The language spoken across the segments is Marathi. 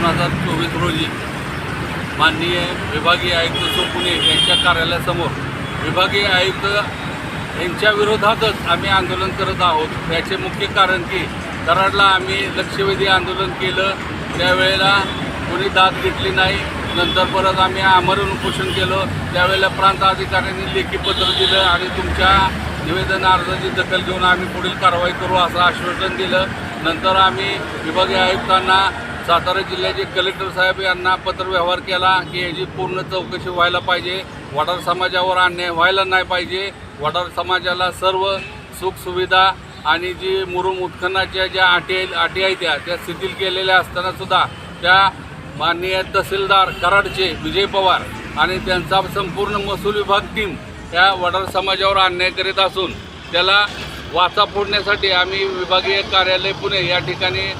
दोन हजार चोवीस रोजी माननीय विभागीय आयुक्त सोपुणे यांच्या कार्यालयासमोर विभागीय आयुक्त यांच्या विरोधातच आम्ही आंदोलन करत आहोत. याचे मुख्य कारण की कराडला आम्ही लक्षवेधी आंदोलन केलं. त्यावेळेला कोणी दाद घेतली नाही. नंतर परत आम्ही आमरण उपोषण केलं. त्यावेळेला प्रांत अधिकाऱ्यांनी लेखी पत्र दिलं आणि तुमच्या निवेदन अर्जाची दखल घेऊन आम्ही पुढील कारवाई करू असं आश्वासन दिलं. नंतर आम्ही विभागीय आयुक्तांना सातारा जिल्ह्याचे कलेक्टर साहेब यांना पत्रव्यवहार केला की याची पूर्ण चौकशी व्हायला पाहिजे. वडार समाजावर अन्याय व्हायला नाही पाहिजे. वडार समाजाला सर्व सुखसुविधा आणि जी मुरुम उत्खननाच्या ज्या अटी अटी आहेत त्या त्या शिथिल केलेल्या असताना सुद्धा त्या माननीय तहसीलदार कराडचे विजय पवार आणि त्यांचा संपूर्ण महसूल विभाग टीम या वडार समाजावर अन्याय करीत असून त्याला वाचा फोडण्यासाठी आम्ही विभागीय कार्यालय पुणे या ठिकाणी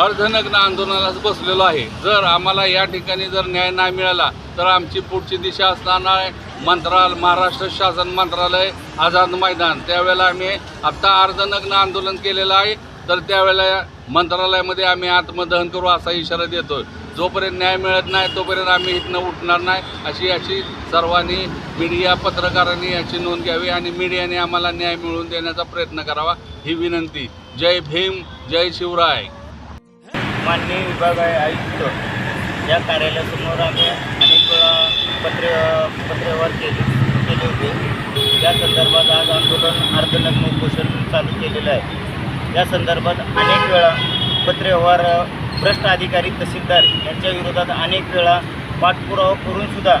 अर्धनग्न आंदोलनास बसलेलो आहे. जर आम्हाला या ठिकाणी जर न्याय नाही मिळाला तर आमची पुढची दिशा असताना मंत्राल महाराष्ट्र शासन मंत्रालय आझाद मैदान. त्यावेळेला आम्ही आत्ता अर्धनग्न आंदोलन केलेलं आहे. तर त्यावेळेला मंत्रालयामध्ये आम्ही आत्मदहन करू असा इशारा देतो जोपर्यंत न्याय मिळत नाही तोपर्यंत आम्ही इथनं उठणार नाही अशी याची सर्वांनी मीडिया पत्रकारांनी याची नोंद घ्यावी आणि मीडियाने आम्हाला न्याय मिळवून देण्याचा प्रयत्न करावा ही विनंती. जय भीम जय शिवराय. माननीय विभाग आहे आयुक्त. या कार्यालयासमोर आम्ही अनेक वेळा पत्र पत्रव्यवहार केले केले होते. या संदर्भात आज आंदोलन अर्धनग्न उपोषण चालू केलेलं आहे. या संदर्भात अनेक वेळा पत्रव्यवहार भ्रष्ट अधिकारी तहसीलदार यांच्या विरोधात अनेक वेळा पाठपुरावा करूनसुद्धा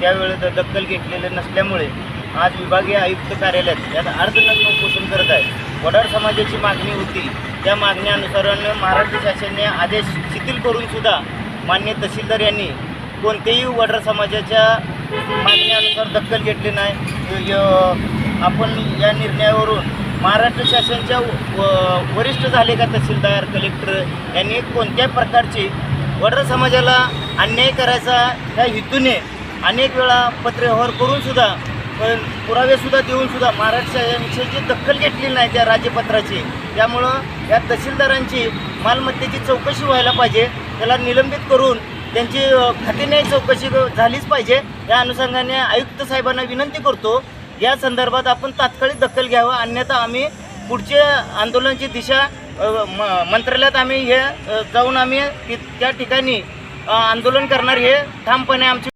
त्यावेळेस दखल घेतलेलं नसल्यामुळे आज विभागीय आयुक्त कार्यालयात यात अर्धनग्न उपोषण करत आहे. वडार समाजाची मागणी होती. त्या मागण्यानुसारानं महाराष्ट्र शासनाने आदेश शिथिल करूनसुद्धा मान्य तहसीलदार यांनी कोणतेही वडार समाजाच्या मागण्यानुसार दखल घेतली नाही. आपण या निर्णयावरून महाराष्ट्र शासनाच्या व- वरिष्ठ झाले का तहसीलदार कलेक्टर यांनी कोणत्या प्रकारची वडार समाजाला अन्याय करायचा ह्या हेतूने अनेक वेळा पत्रव्यवहार करूनसुद्धा पण पुरावेसुद्धा देऊनसुद्धा देऊन सुद्धा महाराष्ट्र शासनाची दखल घेतली नाही त्या राज्यपत्राची. त्यामुळं या तहसीलदारांची मालमत्तेची चौकशी व्हायला पाहिजे. त्याला निलंबित करून त्यांची अ, खातेन्याय चौकशी झालीच पाहिजे. या अनुषंगाने आयुक्त साहेबांना विनंती करतो या संदर्भात आपण तात्काळ दखल घ्यावं. अन्यथा आम्ही पुढच्या आंदोलनाची दिशा म- मंत्रालयात आम्ही हे जाऊन आम्ही त्या ठिकाणी आंदोलन करणार हे ठामपणे आमची